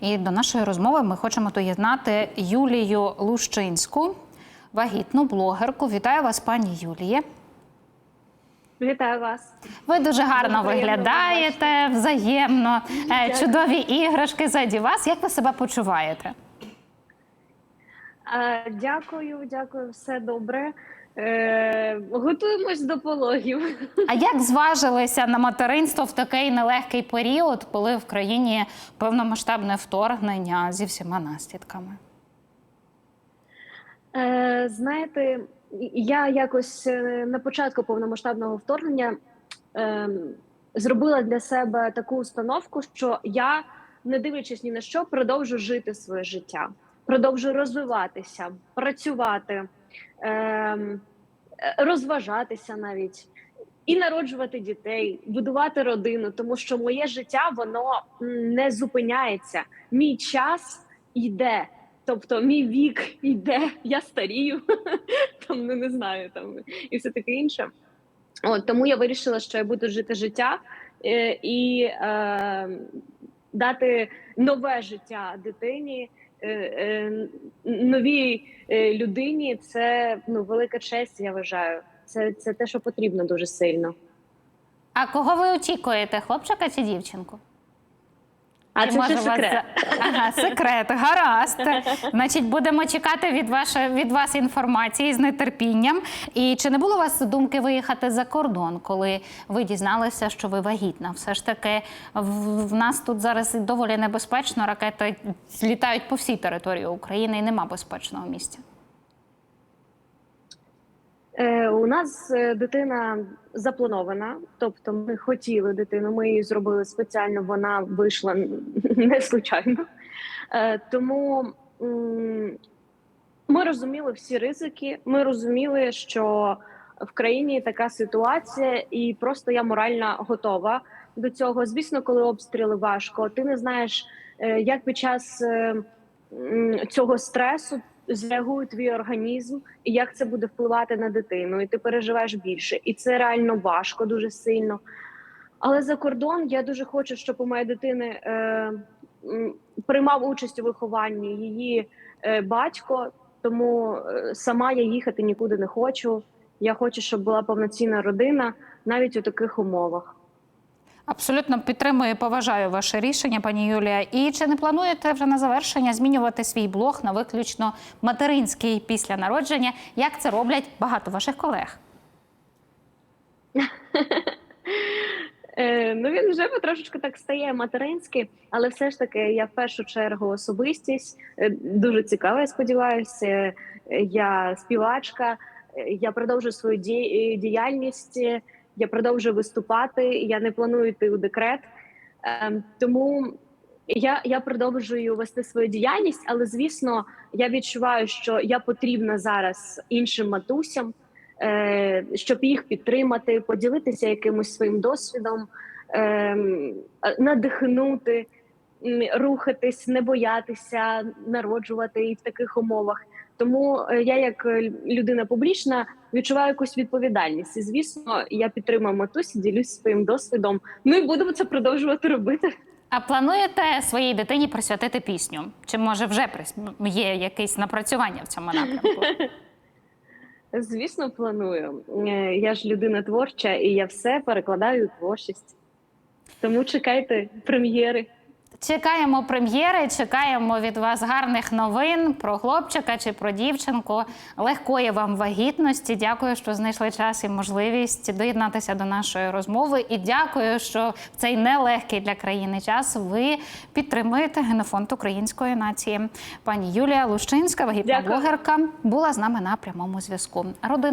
І до нашої розмови ми хочемо доєднати Юлію Лущинську, вагітну блогерку. Вітаю вас, пані Юліє. Вітаю вас. Ви дуже гарно Дуже приємно виглядаєте взаємно. Е, Дякую. Чудові іграшки заді вас. Як ви себе почуваєте? Е, Дякую, дякую, все добре. Е, Готуємось до пологів. А як зважилися на материнство в такий нелегкий період, коли в країні повномасштабне вторгнення зі всіма наслідками? Е, Знаєте, я якось е, на початку повномасштабного вторгнення е, зробила для себе таку установку, що я, не дивлячись ні на що, продовжу жити своє життя, продовжу розвиватися, працювати, е, розважатися навіть. І народжувати дітей, будувати родину, тому що моє життя воно не зупиняється. Мій час йде. Тобто мій вік йде, я старію, там ну, не знаю, там і все таке інше. От тому я вирішила, що я буду жити життя е, і е, дати нове життя дитині, новій е, людині. Це ну велика честь, я вважаю. Це, це те, що потрібно дуже сильно. А кого ви очікуєте, хлопчика чи дівчинку? А це може ще у вас секрет. Ага, секрет, гаразд. Значить, будемо чекати від, ваше, від вас інформації з нетерпінням. І чи не було у вас думки виїхати за кордон, коли ви дізналися, що ви вагітна? Все ж таки, в, в нас тут зараз доволі небезпечно. Ракети літають по всій території України і нема безпечного місця. Е, у нас е, дитина запланована, тобто ми хотіли дитину, ми її зробили спеціально, вона вийшла не случайно. Е, тому ми розуміли всі ризики. Ми розуміли, що в країні така ситуація, і просто я морально готова до цього. Звісно, коли обстріли важко, ти не знаєш, як під час цього стресу зреагує твій організм, і як це буде впливати на дитину, і ти переживаєш більше. І це реально важко, дуже сильно. Але за кордон я дуже хочу, щоб у моєї дитини е, приймав участь у вихованні її е, батько, тому е, сама я їхати нікуди не хочу. Я хочу, щоб була повноцінна родина навіть у таких умовах. Абсолютно підтримую і поважаю ваше рішення, пані Юлія. І чи не плануєте вже на завершення змінювати свій блог на виключно материнський після народження, як це роблять багато ваших колег? Е, ну він вже потрошечку так стає материнський, але все ж таки я в першу чергу особистість е, дуже цікава. Я сподіваюся, Е, я співачка, я продовжую свою діяльність, я продовжую виступати. Я не планую йти у декрет, Е, тому я, я продовжую вести свою діяльність, але звісно, я відчуваю, що я потрібна зараз іншим матусям е, щоб їх підтримати, поділитися якимось своїм досвідом, ем, надихнути, рухатись, не боятися народжувати і в таких умовах. Тому е, я, як е, людина публічна, відчуваю якусь відповідальність. І звісно, я підтримую матусі, ділюсь своїм досвідом. Ну і будемо це продовжувати робити. А плануєте своїй дитині присвятити пісню? Чи може вже є якесь напрацювання в цьому напрямку? Звісно, планую. Е, Я ж людина творча, і я все перекладаю у творчість. Тому чекайте прем'єри. Чекаємо прем'єри, чекаємо від вас гарних новин про хлопчика чи про дівчинку. Легкої вам вагітності. Дякую, що знайшли час і можливість доєднатися до нашої розмови. І дякую, що в цей нелегкий для країни час ви підтримуєте генофонд української нації. Пані Юлія Лущинська, вагітна блогерка, була з нами на прямому зв'язку. Родина